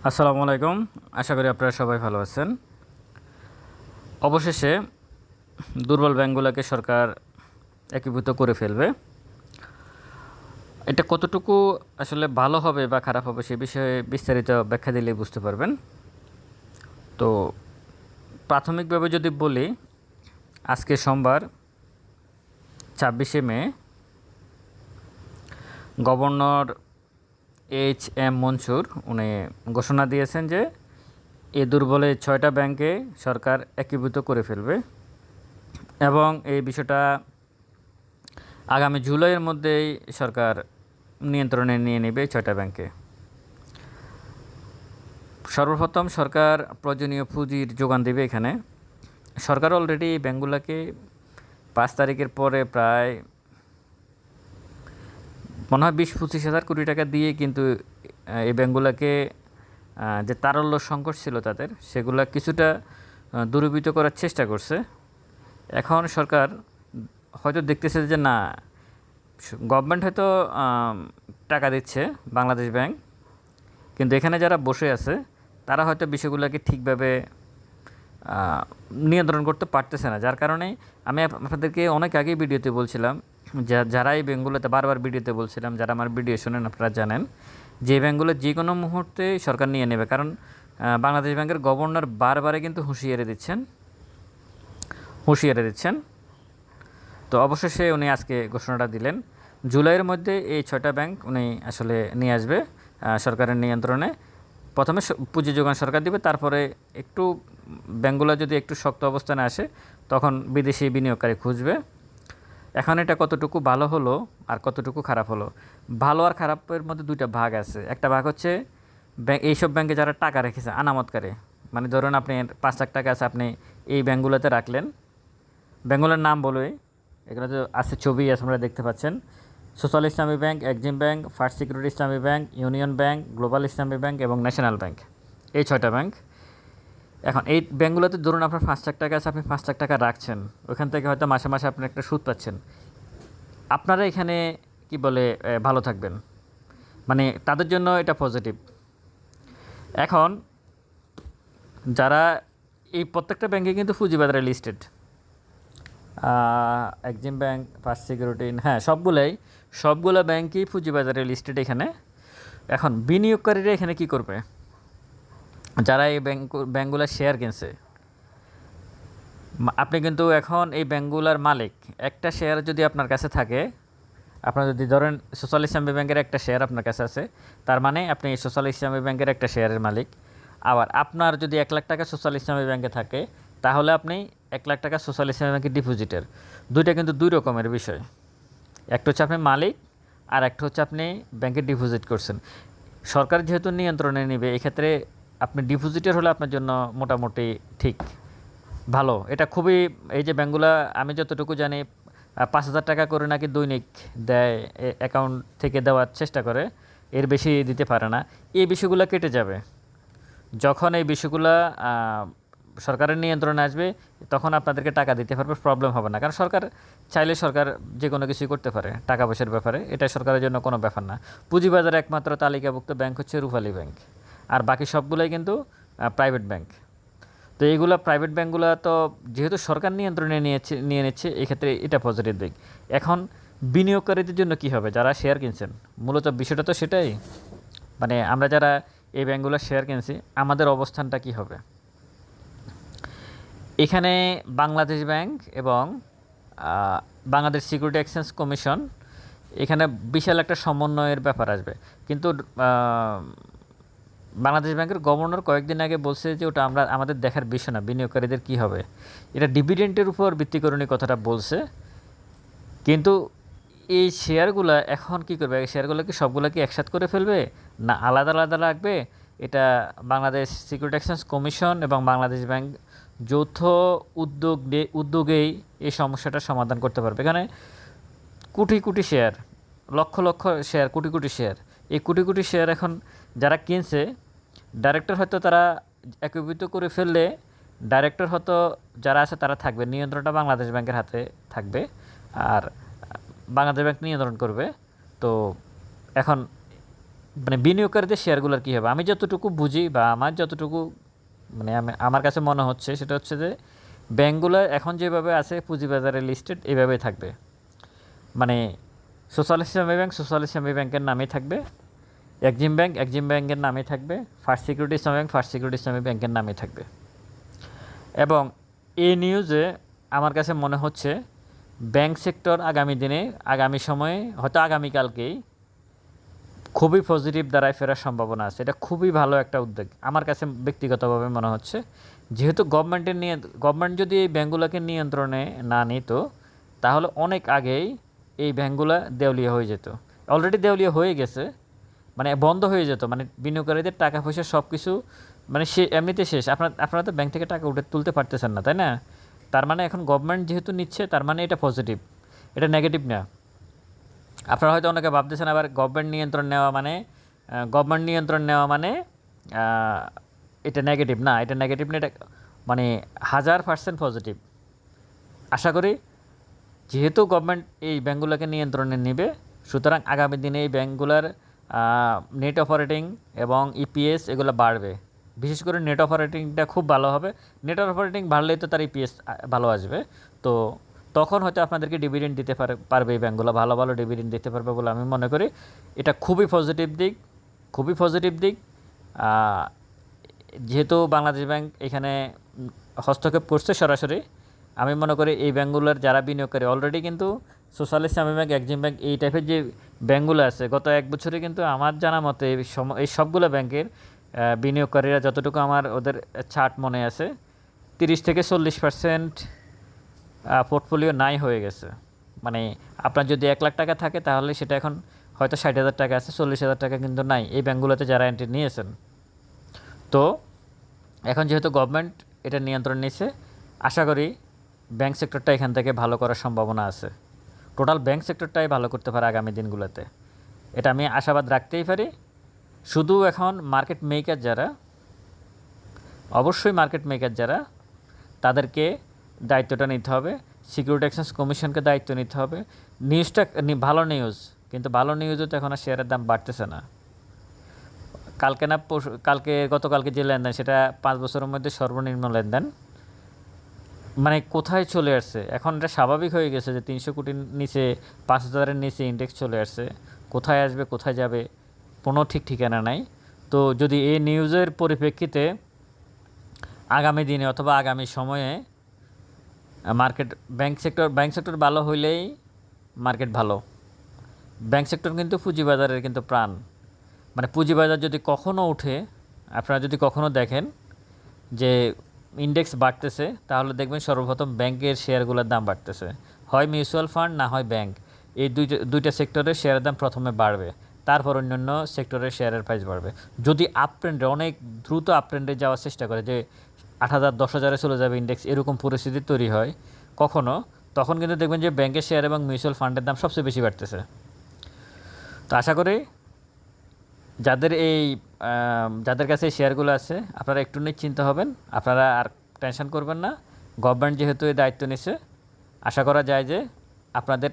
আসসালামু আলাইকুম। আশা করি আপনারা সবাই ভালো আছেন। অবশেষে দুর্বল ব্যাংকগুলোকে সরকার একীভূত করে ফেলবে। এটা কতটুকু আসলে ভালো হবে বা খারাপ হবে সে বিষয়ে বিস্তারিত ব্যাখ্যা দিলে বুঝতে পারবেন। তো প্রাথমিকভাবে যদি বলি, আজকে সোমবার, ছাব্বিশে May, governor H M Mansur, উনি ঘোষণা দিয়েছেন যে এই দুর্বলে ছয়টা ব্যাংকে সরকার একীভূত করে ফেলবে। এবং এই বিষয়টা আগামী জুলাইয়ের মধ্যেই সরকার নিয়ন্ত্রণে নিয়ে নেবে ছয়টা ব্যাংকে। সর্বপ্রথম সরকার প্রয়োজনীয় পুঁজির যোগান দেবে এখানে। সরকার অলরেডি ব্যাংকগুলোকে পাঁচ তারিখের পরে প্রায় মনে হয় বিশ পঁচিশ হাজার কোটি টাকা দিয়ে কিন্তু এই ব্যাঙ্কগুলোকে যে তারল্য সংকট ছিল তাদের সেগুলা কিছুটা আহ, দূরীভূত করার চেষ্টা করছে। এখন সরকার হয়তো দেখতেছে যে না গভর্নমেন্ট হয়তো টাকা দিচ্ছে বাংলাদেশ ব্যাংক কিন্তু এখানে যারা বসে আছে তারা হয়তো বিষয়গুলোকে ঠিকভাবে নিয়ন্ত্রণ করতে পারতেছে না। যার কারণে আমি আপনাদেরকে অনেক আগেই ভিডিওতে বলছিলাম যারা এই ব্যাঙ্কগুলোতে বারবার ভিডিওতে বলছিলাম, যারা আমার ভিডিও শোনেন আপনারা জানেন, যে ব্যাঙ্কগুলো যে কোনো মুহূর্তে সরকার নিয়ে নেবে। কারণ বাংলাদেশ ব্যাংকের গভর্নর বারবারে কিন্তু হুঁশিয়ারি দিচ্ছেন। হুঁশিয়ারি দিচ্ছেন। তো অবশেষে উনি আজকে ঘোষণাটা দিলেন। জুলাইয়ের মধ্যে এই ছয়টা ব্যাংক উনি আসলে নিয়ে আসবে সরকারের নিয়ন্ত্রণে। প্রথমে পুঁজি যোগান সরকার দিবে, তারপরে একটু ব্যাংকগুলো যদি একটু শক্ত অবস্থানে আসে, তখন বিদেশি বিনিয়োগকারী খুঁজবে। এখন এটা কতটুকু ভালো হলো আর কতটুকু খারাপ হলো? ভালো আর খারাপের মধ্যে দুইটা ভাগ আছে। একটা ভাগ হচ্ছে ব্যাংক এইসব ব্যাংকে যারা টাকা রেখেছে, আনামতকারে। মানে ধরুন আপনি পাঁচ লাখ টাকা আছে, আপনি এই ব্যাংকগুলোতে রাখলেন। ব্যাঙ্গলের নাম বলে এখানে তো আছে ছবি, আছে আপনারা দেখতে পাচ্ছেন। Social Islami bank Exim bank, first security Islami bank, union bank, global Islami bank এবং ন্যাশনাল ব্যাংক। এই ছয়টা ব্যাংক। এখন এই ব্যাঙ্কগুলোতে ধরুন আপনার পাঁচ লাখ টাকা আছে, আপনি পাঁচ লাখ টাকা রাখছেন, ওখান থেকে হয়তো মাসে মাসে আপনি একটা সুদ পাচ্ছেন। আপনারা এখানে কি বলে ভালো থাকবেন। মানে তাদের জন্য এটা পজিটিভ এখন যারা এই প্রত্যেকটা ব্যাংকে কিন্তু পুঁজিবাজারে listed Exim bank first security হ্যাঁ সবগুলোই, সবগুলো ব্যাংকই পুঁজিবাজারে লিস্টেড এখানে। এখন বিনিয়োগকারীরা এখানে কি করবে? যারা এই ব্যাংক ব্যাংকগুলোর শেয়ার কিনছে আপনি কিন্তু এখন এই ব্যাংকগুলোর মালিক। একটা শেয়ার যদি আপনার কাছে থাকে, আপনার যদি ধরেন সোশ্যাল ইসলামী ব্যাংকের একটা শেয়ার আপনার কাছে আছে, তার মানে আপনি সোশ্যাল ইসলামী ব্যাংকের একটা শেয়ারের মালিক। আবার আপনার যদি এক লাখ টাকা সোশ্যাল ইসলামী ব্যাংকে থাকে, তাহলে আপনি এক লাখ টাকা সোশ্যাল ইসলামী ব্যাংকের ডিপোজিটের দুইটা কিন্তু দুই রকমের বিষয়। একটা হচ্ছে আপনি মালিক, আর একটা হচ্ছে আপনি ব্যাংকে ডিপোজিট করছেন। সরকার যেহেতু নিয়ন্ত্রণে নেবে, এক্ষেত্রে আপনি ডিপোজিটের হলে আপনার জন্য মোটামুটি ঠিক। ভালো। এটা খুবই, এই যে ব্যাঙ্কগুলো, আমি যতটুকু জানি পাঁচ হাজার টাকা করে নাকি দৈনিক দেয় অ্যাকাউন্ট থেকে দেওয়ার চেষ্টা করে, এর বেশি দিতে পারে না। এই বিষয়গুলো কেটে যাবে। যখন এই বিষয়গুলো সরকারের নিয়ন্ত্রণে আসবে, তখন আপনাদেরকে টাকা দিতে পারবে প্রবলেম হবে না। কারণ সরকার চাইলে সরকার যে কোনো কিছুই করতে পারে, টাকা পয়সার ব্যাপারে। এটা সরকারের জন্য কোনো ব্যাপার না। পুঁজিবাজারে একমাত্র তালিকাভুক্ত ব্যাংক হচ্ছে রূপালী ব্যাংক। আর বাকি সবগুলোই কিন্তু প্রাইভেট ব্যাংক তো এইগুলো প্রাইভেট ব্যাঙ্কগুলো তো যেহেতু সরকার নিয়ন্ত্রণে নিয়েছে, নিয়ে নিচ্ছে এক্ষেত্রে এটা পজিটিভ দিক। এখন বিনিয়োগকারীদের জন্য কি হবে? যারা শেয়ার কিনছেন, মূলত বিষয়টা তো সেটাই। মানে আমরা যারা এই ব্যাঙ্কগুলো শেয়ার কিনছি, আমাদের অবস্থানটা কি হবে? এখানে বাংলাদেশ ব্যাংক এবং বাংলাদেশ সিকিউরিটি এক্সচেঞ্জ কমিশন, এখানে বিশাল একটা সমন্বয়ের ব্যাপার আসবে। কিন্তু বাংলাদেশ ব্যাংকের গভর্নর কয়েকদিন আগে বলছে যে ওটা আমরা, আমাদের দেখার বিষয় না, বিনিয়োগকারীদের কী হবে। এটা ডিভিডেন্টের উপর ভিত্তি করে উনি কথাটা বলছে। কিন্তু এই শেয়ারগুলো এখন কি করবে? শেয়ারগুলো কি সবগুলো কি একসাথ করে ফেলবে? না, আলাদা আলাদা রাখবে এটা বাংলাদেশ সিকিউরিটি এক্সচেঞ্জ কমিশন এবং বাংলাদেশ ব্যাংক যৌথ উদ্যোগ দিয়ে উদ্যোগেই এই সমস্যাটার সমাধান করতে পারবে। এখানে crore crore share, lakh lakh share, crore crore share. এই কোটি কোটি শেয়ার এখন যারা কিনছে ডাইরেক্টর হয়তো তারা একীভূত করে ফেললে ডাইরেক্টর হয়তো যারা আছে তারা থাকবে, নিয়ন্ত্রণটা বাংলাদেশ ব্যাংকের হাতে থাকবে আর বাংলাদেশ ব্যাংক নিয়ন্ত্রণ করবে। তো এখন মানে বিনিয়োগকারীদের শেয়ারগুলোর কী হবে? আমি যতটুকু বুঝি বা আমার যতটুকু মানে আমি, আমার কাছে মনে হচ্ছে সেটা হচ্ছে যে ব্যাঙ্কগুলো এখন যেভাবে আছে, পুঁজিবাজারে লিস্টেড এভাবেই থাকবে। মানে সোশ্যাল ইসলামী ব্যাংক, সোশ্যাল ইসলামী ব্যাংকের নামেই থাকবে। এক্সিম ব্যাংক এক্সিম ব্যাংকের নামেই থাকবে, first security Islami bank, first security Islami ব্যাংকের নামেই থাকবে। এবং এই নিউজে আমার কাছে মনে হচ্ছে, ব্যাংক সেক্টর আগামী দিনে, আগামী সময়ে, হয়তো আগামীকালকেই খুবই পজিটিভ দ্বারায় ফেরার সম্ভাবনা আছে। এটা খুবই ভালো একটা উদ্যোগ। আমার কাছে ব্যক্তিগতভাবে মনে হচ্ছে, যেহেতু গভর্নমেন্টের নিয়ে গভর্নমেন্ট যদি এই ব্যাঙ্কগুলোকে নিয়ন্ত্রণে না নিত, তাহলে অনেক আগেই এই ব্যাঙ্কগুলো দেউলিয়া হয়ে যেত। অলরেডি দেউলিয়া হয়ে গেছে মানে বন্ধ হয়ে যেত মানে বিনিয়োগকারীদের টাকা পয়সা সব কিছু মানে সে এমনিতে শেষ। আপনার, আপনারা তো ব্যাংক থেকে টাকা উঠে, তুলতে পারতেছেন না, তাই না? তার মানে এখন গভর্নমেন্ট যেহেতু নিচ্ছে, তার মানে এটা পজিটিভ এটা নেগেটিভ না। আপনারা হয়তো অনেকে ভাবতেছেন আবার গভর্নমেন্ট নিয়ন্ত্রণ নেওয়া মানে গভর্নমেন্ট নিয়ন্ত্রণ নেওয়া মানে এটা নেগেটিভ না, এটা নেগেটিভ না, এটা মানে হাজার পার্সেন্ট পজিটিভ আশা করি যেহেতু গভর্নমেন্ট এই ব্যাঙ্কগুলোকে নিয়ন্ত্রণে নেবে, সুতরাং আগামী দিনে এই ব্যাঙ্কগুলোর নেট অপারেটিং এবং ইপিএস এগুলো বাড়বে। বিশেষ করে নেট অপারেটিংটা খুব ভালো হবে। নেট অপারেটিং বাড়লেই তো তার ইপিএস ভালো আসবে। তো তখন হয়তো আপনাদেরকে ডিভিডেন্ড দিতে পারে, পারবে এই ব্যাঙ্কগুলো ভালো ভালো ডিভিডেন্ড দিতে পারবে বলে আমি মনে করি। এটা খুবই পজিটিভ দিক, খুবই পজিটিভ দিক। যেহেতু বাংলাদেশ ব্যাংক এখানে হস্তক্ষেপ করছে সরাসরি, আমি মনে করি এই ব্যাঙ্কগুলোর যারা বিনিয়োগকারী অলরেডি কিন্তু social Islami bank Exim bank, এই টাইপের যে ব্যাঙ্কগুলো আছে, গত এক বছরে কিন্তু আমার জানা মতে এই সবগুলো ব্যাংকের বিনিয়োগকারীরা যতটুকু আমার ওদের ছাট মনে আছে, তিরিশ থেকে চল্লিশ পার্সেন্ট পোর্টফোলিও নাই হয়ে গেছে। মানে আপনার যদি এক লাখ টাকা থাকে, তাহলে সেটা এখন হয়তো ষাট হাজার টাকা আছে, চল্লিশ হাজার টাকা কিন্তু নাই, এই ব্যাঙ্কগুলোতে যারা এন্ট্রি নিয়েছেন। তো এখন যেহেতু গভর্নমেন্ট এটা নিয়ন্ত্রণ নিচ্ছে আশা করি ব্যাংক সেক্টরটা এখান থেকে ভালো করার সম্ভাবনা আছে। টোটাল ব্যাংক সেক্টরটাই ভালো করতে পারে আগামী দিনগুলোতে। এটা আমি আশাবাদ রাখতেই পারি। শুধু এখন মার্কেট মেকার যারা, অবশ্যই মার্কেট মেকার যারা, তাদেরকে দায়িত্বটা নিতে হবে। সিকিউরিটি এক্সচেঞ্জ কমিশনকে দায়িত্ব নিতে হবে। নিউজটা ভালো নিউজ কিন্তু ভালো নিউজও তো এখন আর শেয়ারের দাম বাড়তেছে না। কালকে না কালকে, গতকালকে যে লেনদেন, সেটা পাঁচ বছরের মধ্যে সর্বনিম্ন লেনদেন। মানে কোথায় চলে আসছে? এখন এটা স্বাভাবিক হয়ে গেছে যে তিনশো কোটির নিচে, পাঁচ হাজারের নিচে ইন্ডেক্স চলে আসছে। কোথায় আসবে, কোথায় যাবে, কোনো ঠিক ঠিকানা নাই। তো যদি এই নিউজের পরিপ্রেক্ষিতে আগামী দিনে অথবা আগামী সময়ে market bank sector bank sector ভালো হইলেই মার্কেট ভালো। ব্যাংক সেক্টর কিন্তু পুঁজিবাজারের কিন্তু প্রাণ। মানে পুঁজিবাজার যদি কখনও উঠে আপনারা যদি কখনও দেখেন যে ইন্ডেক্স বাড়তেছে, তাহলে দেখবেন সর্বপ্রথম ব্যাংকের শেয়ারগুলোর দাম বাড়তেছে। হয় মিউচুয়াল ফান্ড না হয় ব্যাংক এই দুইটা দুইটা সেক্টরের শেয়ারের দাম প্রথমে বাড়বে, তারপর অন্যান্য সেক্টরের শেয়ারের প্রাইস বাড়বে। যদি আপ ট্রেন্ডে অনেক দ্রুত আপ ট্রেন্ডে যাওয়ার চেষ্টা করে যে আট হাজার, দশ হাজারে চলে যাবে ইন্ডেক্স এরকম পরিস্থিতি তৈরি হয়, কখনো, তখন কিন্তু দেখবেন যে ব্যাংকের শেয়ার এবং মিউচুয়াল ফান্ডের দাম সবচেয়ে বেশি বাড়তেছে। তো আশা করি, যাদের এই যাদের কাছে শেয়ারগুলো আছে, আপনারা একটু নিশ্চিন্ত হবেন। আপনারা আর টেনশন করবেন না। গভর্নমেন্ট যেহেতু এই দায়িত্ব নিছে, আশা করা যায় যে আপনাদের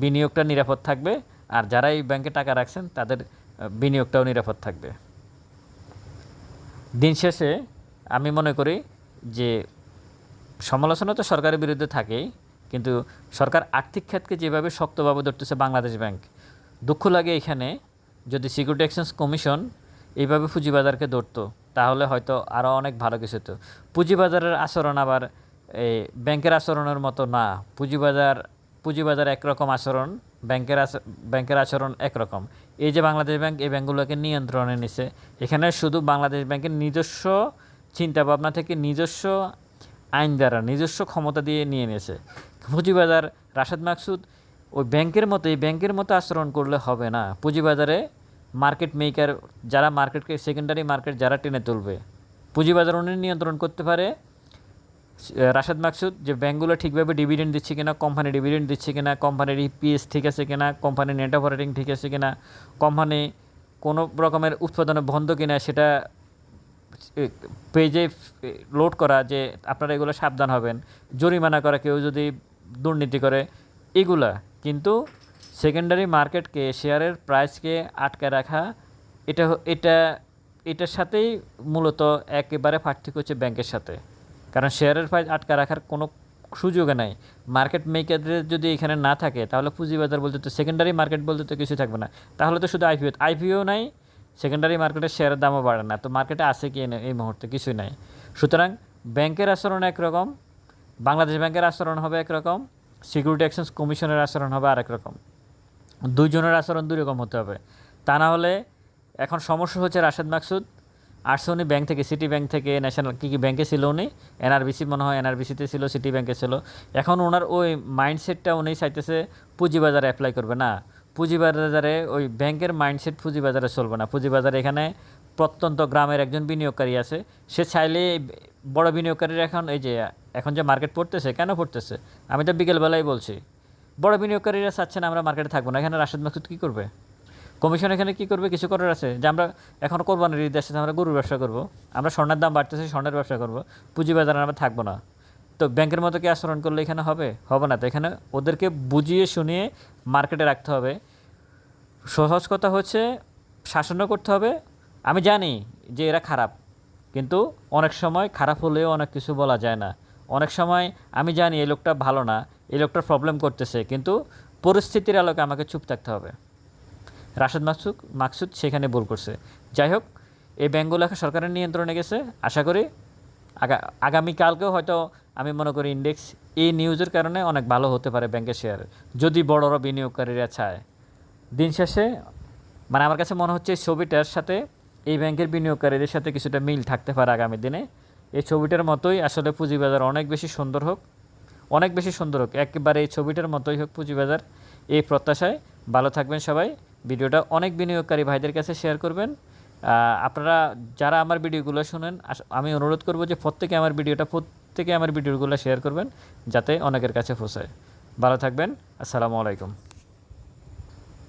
বিনিয়োগটা নিরাপদ থাকবে। আর যারা এই ব্যাংকে টাকা রাখছেন, তাদের বিনিয়োগটাও নিরাপদ থাকবে। দিন শেষে আমি মনে করি যে সমালোচনা তো সরকারের বিরুদ্ধে থাকেই, কিন্তু সরকার আর্থিক খাতকে যেভাবে শক্তভাবে ধরতেছে বাংলাদেশ ব্যাংক দুঃখ লাগে এখানে যদি সিকিউরিটি এক্সচেঞ্জ কমিশন এইভাবে পুঁজিবাজারকে ধরতো, তাহলে হয়তো আরও অনেক ভালো কিছু হতো। পুঁজিবাজারের আচরণ আবার এই ব্যাংকের আচরণের মতো না। পুঁজিবাজার পুঁজিবাজার একরকম আচরণ, ব্যাংকের ব্যাংকের আচরণ একরকম। এই যে বাংলাদেশ ব্যাংক, এই ব্যাংকগুলোকে নিয়ন্ত্রণে নিছে। এখানে শুধু বাংলাদেশ ব্যাংকের নিজস্ব চিন্তাভাবনা থেকে নিজস্ব আইন দ্বারা, নিজস্ব ক্ষমতা দিয়ে নিয়ে নিয়েছে পুঁজিবাজার, রাশেদ মাকসুদ, ওই ব্যাংকের মতো এই ব্যাংকের মতো আচরণ করলে হবে না। পুঁজিবাজারে মার্কেট মেকার যারা মার্কেটকে সেকেন্ডারি মার্কেট যারা টেনে তুলবে। পুঁজিবাজার উনি নিয়ন্ত্রণ করতে পারে। রাশেদ মাকসুদ, যে ব্যাঙ্কগুলো ঠিকভাবে ডিভিডেন্ড দিচ্ছে কিনা কোম্পানি ডিভিডেন্ড দিচ্ছে কিনা কোম্পানির ইপিএস ঠিক আছে কিনা কোম্পানির নেট অপারেটিং ঠিক আছে কিনা কোম্পানি কোনো রকমের উৎপাদনে বন্ধ কিনা, সেটা পেজে লোড করা যে আপনারা এগুলো সাবধান হবেন। জরিমানা করা কেউ যদি দুর্নীতি করে, এগুলা কিন্তু সেকেন্ডারি মার্কেটকে শেয়ারের প্রাইসকে আটকে রাখা, এটা এটা, এটার সাথেই মূলত একেবারে পার্থক্য হচ্ছে ব্যাংকের সাথে। কারণ শেয়ারের প্রাইস আটকে রাখার কোনো সুযোগে নাই। মার্কেট মেকারদের যদি এখানে না থাকে, তাহলে পুঁজিবাজার বলতে তো সেকেন্ডারি মার্কেট বলতে তো কিছু থাকবে না। তাহলে তো শুধু আইপিও আইপিও নাই সেকেন্ডারি মার্কেটের শেয়ারের দামও বাড়ে না। তো মার্কেটে আছে কি এই মুহূর্তে কিছুই নাই। সুতরাং ব্যাংকের আচরণ একরকম, বাংলাদেশ ব্যাংকের আচরণ হবে একরকম সিকিউরিটি এক্সচেঞ্জ কমিশনের আচরণ হবে আরেক রকম। দুইজনের আচরণ দুই রকম হতে হবে। তা না হলে এখন সমস্যা হচ্ছে রাশেদ মাকসুদ আসছে উনি ব্যাংক থেকে সিটি ব্যাংক থেকে ন্যাশনাল কী কী ব্যাংকে ছিল উনি? এনআরবিসি মনে হয় এনআরবিসিতে ছিল সিটি ব্যাংকে ছিল। এখন ওনার ওই মাইন্ডসেটটা উনি চাইতেছে পুঁজিবাজারে অ্যাপ্লাই করবে না। পুঁজিবাজারে, ওই ব্যাংকের মাইন্ডসেট পুঁজিবাজারে চলবে না। পুঁজিবাজারে এখানে প্রত্যন্ত গ্রামের একজন বিনিয়োগকারী আছে। সে চাইলে বড় বিনিয়োগকারীর এখন, এই যে এখন যে মার্কেট পড়তেছে, কেন পড়তেছে? আমি তো বিকেলবেলায় বলছি। বড় বিনিয়োগকারীরা চাচ্ছে না আমরা মার্কেটে থাকব না। এখানে রাশেদ মাকসুদ কী করবে? কমিশন এখানে কী করবে? কিছু করার আছে। যে আমরা এখন কোরবানির ঈদ আসছে, আমরা গরুর ব্যবসা করব। আমরা স্বর্ণের দাম বাড়তেছে, স্বর্ণের ব্যবসা করব। পুঁজিবাজারে আমরা থাকব না। তো ব্যাংকের মতো কি আচরণ করলে এখানে হবে? হবে না। তো এখানে ওদেরকে বুঝিয়ে শুনিয়ে মার্কেটে রাখতে হবে। সহজ কথা হচ্ছে শাসনও করতে হবে। আমি জানি যে এরা খারাপ, কিন্তু অনেক সময় খারাপ হলেও অনেক কিছু বলা যায় না। অনেক সময় আমি জানি এই লোকটা ভালো না। এই লোকটার প্রবলেম করতেছে, কিন্তু পরিস্থিতির আলোকে আমাকে চুপ থাকতে হবে। রাশেদ মাকসুদ মাকসুদ সেখানে ভুল করছে। যাই হোক, এই ব্যাঙ্কগুলো এখন সরকারের নিয়ন্ত্রণে গেছে। আশা করি আগা, আগামীকালকেও হয়তো আমি মনে করি ইন্ডেক্স এই নিউজের কারণে অনেক ভালো হতে পারে ব্যাংকের শেয়ার যদি বড়রা বিনিয়োগকারীরা চায়। দিন শেষে মানে আমার কাছে মনে হচ্ছে এই ছবিটার সাথে এই ব্যাংকের বিনিয়োগকারীদের সাথে কিছুটা মিল থাকতে পারে আগামী দিনে। এই ছবিটার মতোই আসলে পুঁজিবাজার অনেক বেশি সুন্দর হোক। অনেক বেশি সুন্দর হোক। একবারে এই ছবিটার মতোই হোক পুঁজিবাজার এই প্রত্যাশায় ভালো থাকবেন সবাই। ভিডিওটা অনেক বিনিয়োগকারী ভাইদের কাছে শেয়ার করবেন। আপনারা যারা আমার ভিডিওগুলো শোনেন আমি অনুরোধ করব যে প্রত্যেকে আমার ভিডিওটা, প্রত্যেকে আমার ভিডিওগুলো শেয়ার করবেন, যাতে অনেকের কাছে পৌঁছায়। ভালো থাকবেন। আসসালামু আলাইকুম।